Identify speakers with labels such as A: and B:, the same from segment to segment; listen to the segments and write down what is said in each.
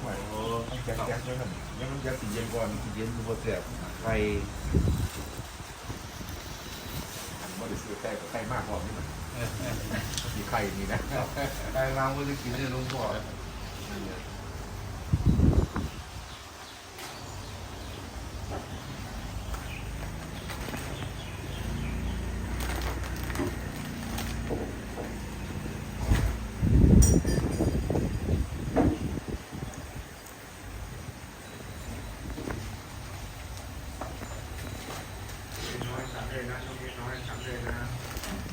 A: หวยแจ๊กแจ๊กด้วยกันยังมันจะสีเย็นก่อน
B: เย็นดูบดแสบไข่
A: อันจะซื้อแต่ไข่มากกว่านี่มันสีไข่นี่นะ
B: ไข่ล้างก็จะกินได้หลวงพ่อ
A: เลยนะช่วงนี้น้อยสั่งเลยนะ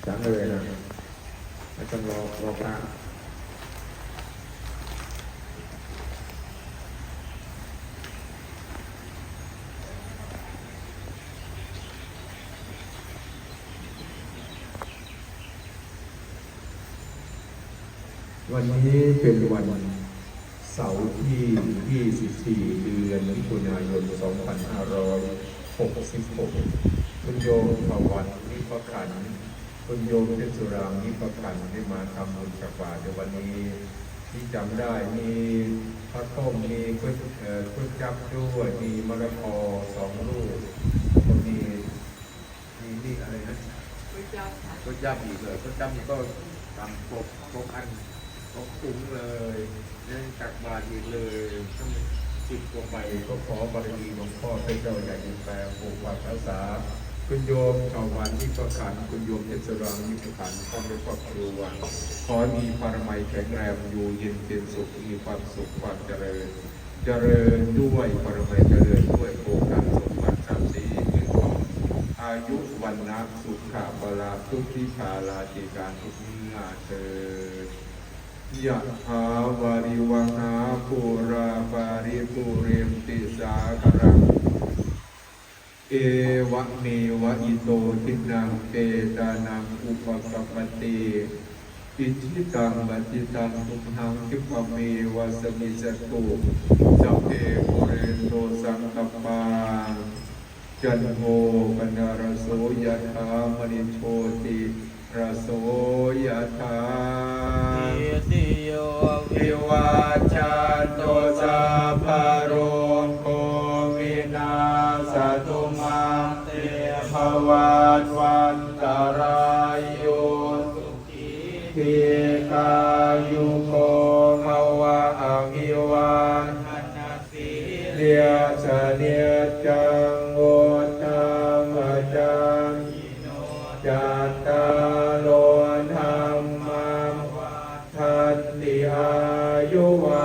C: จังเลยนะไม่ต้องรอรอพระวันนี้เป็นวันเสาร์ที่ 24 เดือนมิถุนายน 2566 คุณโยมภวันนิพขัน คุณโยมเพชรสุรามนิพขันได้มาทำบุญจักบาตรในวันนี้ ที่จำได้มีพระต้มมีก๋วยเอ่อก๋วยจับด้วยมีมะละกอสองลูกก็มีมีนี่อะไรนะ
B: ก็จับคุณจับอีกเลยก็จับนี่ก็ทำครบครบอันครบคุ้งเลยยังตักบาตรอีกเลยต้งสิบกว่าใบ
C: ก็ขอบารมีหลวงพ่อพระเจ้าใหญ่ดินแปลงปกปักรักษา คุณโยมชาววันนิพขันคุณโยมเพชรสุรามนิพขันธ์พ่อแม่ครอบครัวขอมีปรมัยแข็งแรงอยู่เย็นเป็นสุขมีความสุขความเจริญ เจริญด้วยปรมัยเจริญด้วยโอกาสสมบัติทรัพย์สินเงินทองอายุวันนะสุขะบาลาทุกทิพาลาติการทุกเมื่อเถิดยะถาวาริวังหาภูราปาริภูเรมติสาคา เอวะเมวะอิโตทินังเปตานังอุปกัปปติอิทิตังบัติตังทุกหังคิปะเมวะสมิจตุสัพเพโมเรนโตสังกปาจันโทปนารโสยะถามณิโชติระโสยะถา
B: ติโย
C: วิวาจันโต วัตวันตรายโยสุขีทีกายุโกภวะอภิวันเลียสเนียจังโวตามจังจัตตาโลธรรมังทันติอายุวันโนสุขังภา